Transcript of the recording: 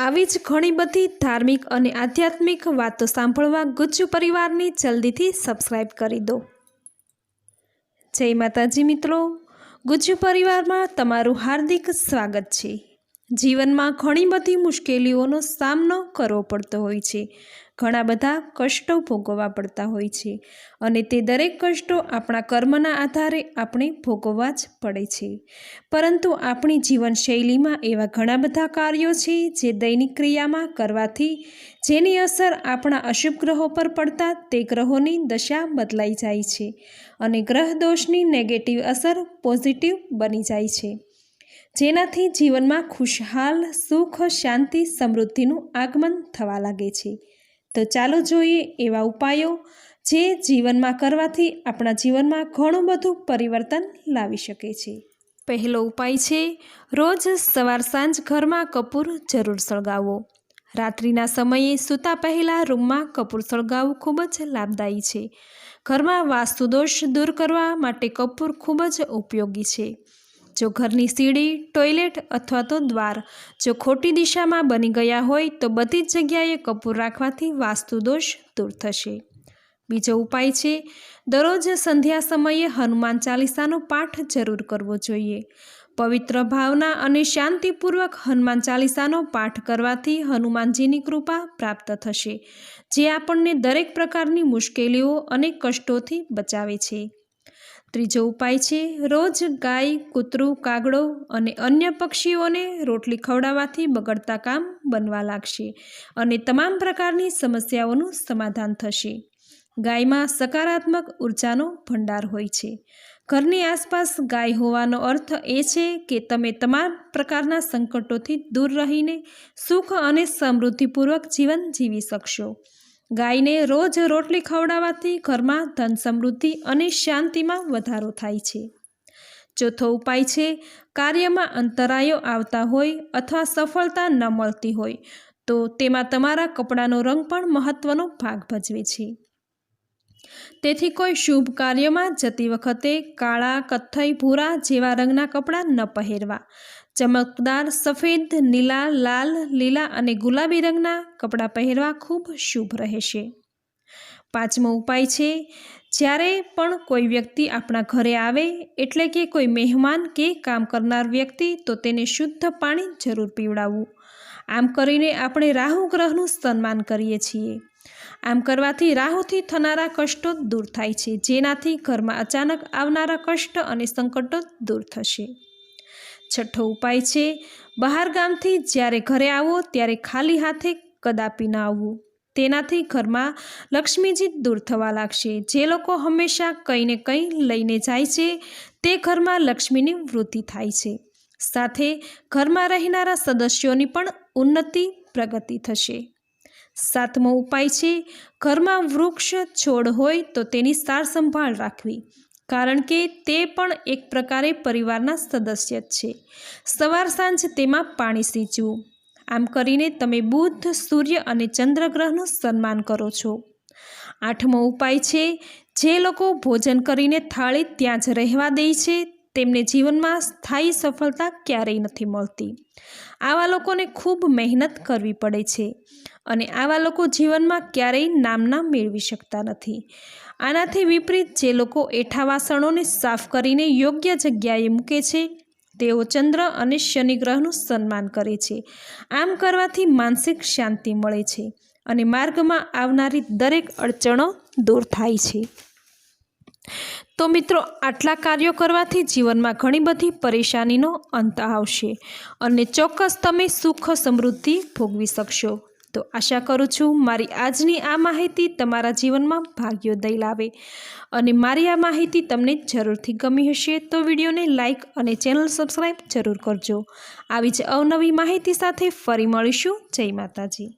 આવી જ ઘણી બધી ધાર્મિક અને આધ્યાત્મિક વાતો સાંભળવા ગુજ્જુ પરિવારની જલ્દીથી સબસ્ક્રાઈબ કરી દો. જય માતાજી મિત્રો. ગુજ્જુ પરિવારમાં તમારું હાર્દિક સ્વાગત છે. જીવનમાં ઘણી બધી મુશ્કેલીઓનો સામનો કરવો પડતો હોય છે. ઘણા બધા કષ્ટો ભોગવવા પડતા હોય છે અને તે દરેક કષ્ટો આપણા કર્મના આધારે આપણે ભોગવવા જ પડે છે. પરંતુ આપણી જીવનશૈલીમાં એવા ઘણા બધા કાર્યો છે જે દૈનિક ક્રિયામાં કરવાથી જેની અસર આપણા અશુભ ગ્રહો પર પડતા તે ગ્રહોની દશા બદલાઈ જાય છે અને ગ્રહ દોષની નેગેટિવ અસર પોઝિટિવ બની જાય છે. જેનાથી જીવનમાં ખુશહાલ, સુખ, શાંતિ, સમૃદ્ધિનું આગમન થવા લાગે છે. તો ચાલો જોઈએ એવા ઉપાયો જે જીવનમાં કરવાથી આપણા જીવનમાં ઘણું બધું પરિવર્તન લાવી શકે છે. પહેલો ઉપાય છે, રોજ સવાર સાંજ ઘરમાં કપૂર જરૂર સળગાવો રાત્રિના સમયે સૂતા પહેલાં રૂમમાં કપૂર સળગાવવું ખૂબ જ લાભદાયી છે. ઘરમાં વાસ્તુદોષ દૂર કરવા માટે કપૂર ખૂબ જ ઉપયોગી છે. જો ઘરની સીડી, ટોયલેટ અથવા તો દ્વાર જો ખોટી દિશામાં બની ગયા હોય તો બધી જ જગ્યાએ કપૂર રાખવાથી વાસ્તુદોષ દૂર થશે. બીજો ઉપાય છે, દરરોજ સંધ્યા સમયે હનુમાન ચાલીસાનો પાઠ જરૂર કરવો જોઈએ. પવિત્ર ભાવના અને શાંતિપૂર્વક હનુમાન ચાલીસાનો પાઠ કરવાથી હનુમાનજીની કૃપા પ્રાપ્ત થશે, જે આપણને દરેક પ્રકારની મુશ્કેલીઓ અને કષ્ટોથી બચાવે છે. ત્રીજો ઉપાય છે રોજ ગાય, કૂતરું, કાગડો અને અન્ય પક્ષીઓને રોટલી ખવડાવવાથી બગડતા કામ બનવા લાગશે અને તમામ પ્રકારની સમસ્યાઓનું સમાધાન થશે. ગાયમાં સકારાત્મક ઉર્જાનો ભંડાર હોય છે. ઘરની આસપાસ ગાય હોવાનો અર્થ એ છે કે તમે તમામ પ્રકારના સંકટોથી દૂર રહીને સુખ અને સમૃદ્ધિપૂર્વક જીવન જીવી શકશો. ગાયને રોજ રોટલી ખવડાવવાથી ઘરમાં ધન સમૃદ્ધિ અને શાંતિમાં વધારો થાય છે. ચોથો ઉપાય છે, કાર્યમાં અંતરાયો આવતા હોય અથવા સફળતા ન મળતી હોય, તો તેમાં તમારા કપડાનો રંગ પણ મહત્ત્વનો ભાગ ભજવે છે. તેથી કોઈ શુભ કાર્યમાં જતી વખતે કાળા, કથ્થઈ, ભૂરા જેવા રંગના કપડાં ન પહેરવા. ચમકદાર, સફેદ, નીલા, લાલ, લીલા અને ગુલાબી રંગના કપડાં પહેરવા ખૂબ શુભ રહેશે. પાંચમો ઉપાય છે, જ્યારે પણ કોઈ વ્યક્તિ આપણા ઘરે આવે, એટલે કે કોઈ મહેમાન કે કામ કરનાર વ્યક્તિ, તો તેને શુદ્ધ પાણી જરૂર પીવડાવવું. આમ કરીને આપણે રાહુ ગ્રહનું સન્માન કરીએ છીએ. આમ કરવાથી રાહુથી થનારા કષ્ટો દૂર થાય છે. જેનાથી ઘરમાં અચાનક આવનારા કષ્ટ અને સંકટો દૂર થશે. છઠ્ઠો ઉપાય છે, બહાર ગામથી જ્યારે ઘરે આવો ત્યારે ખાલી હાથે કદાપી ન આવવું. તેનાથી ઘરમાં લક્ષ્મીજી દૂર થવા લાગશે. જે લોકો હંમેશા કંઈ ને કંઈ લઈને જાય છે, તે ઘરમાં લક્ષ્મીની વૃદ્ધિ થાય છે. સાથે ઘરમાં રહેનારા સદસ્યોની પણ ઉન્નતિ પ્રગતિ થશે. સાતમો ઉપાય છે, ઘરમાં વૃક્ષ છોડ હોય તો તેની સાર સંભાળ રાખવી. કારણ કે તે પણ એક પ્રકારે પરિવારના સદસ્ય જ છે. સવાર સાંજ તેમાં પાણી સિંચવું. આમ કરીને તમે બુધ, સૂર્ય અને ચંદ્રગ્રહનું સન્માન કરો છો. આઠમો ઉપાય છે, જે લોકો ભોજન કરીને થાળી ત્યાં જ રહેવા દે છે તેમને જીવનમાં સ્થાયી સફળતા ક્યારેય નથી મળતી. આવા લોકોને ખૂબ મહેનત કરવી પડે છે અને આવા લોકો જીવનમાં ક્યારેય નામના મેળવી શકતા નથી. આનાથી વિપરીત જે લોકો એઠા વાસણોને સાફ કરીને યોગ્ય જગ્યાએ મૂકે છે, તેઓ ચંદ્ર અને શનિ ગ્રહનું સન્માન કરે છે. આમ કરવાથી માનસિક શાંતિ મળે છે અને માર્ગમાં આવનારી દરેક અડચણો દૂર થાય છે. તો મિત્રો, આટલા કાર્યો કરવાથી જીવનમાં ઘણી બધી પરેશાનીનો અંત આવશે અને ચોક્કસ તમે સુખ સમૃદ્ધિ ભોગવી શકશો. તો આશા કરું છું મારી આજની આ માહિતી તમારા જીવનમાં ભાગ્યોદય લાવે અને મારી આ માહિતી તમને જરૂરથી ગમી હશે તો વિડીયોને લાઇક અને ચેનલ સબસ્ક્રાઈબ જરૂર કરજો. આવી જ અવનવી માહિતી સાથે ફરી મળીશું. જય માતાજી.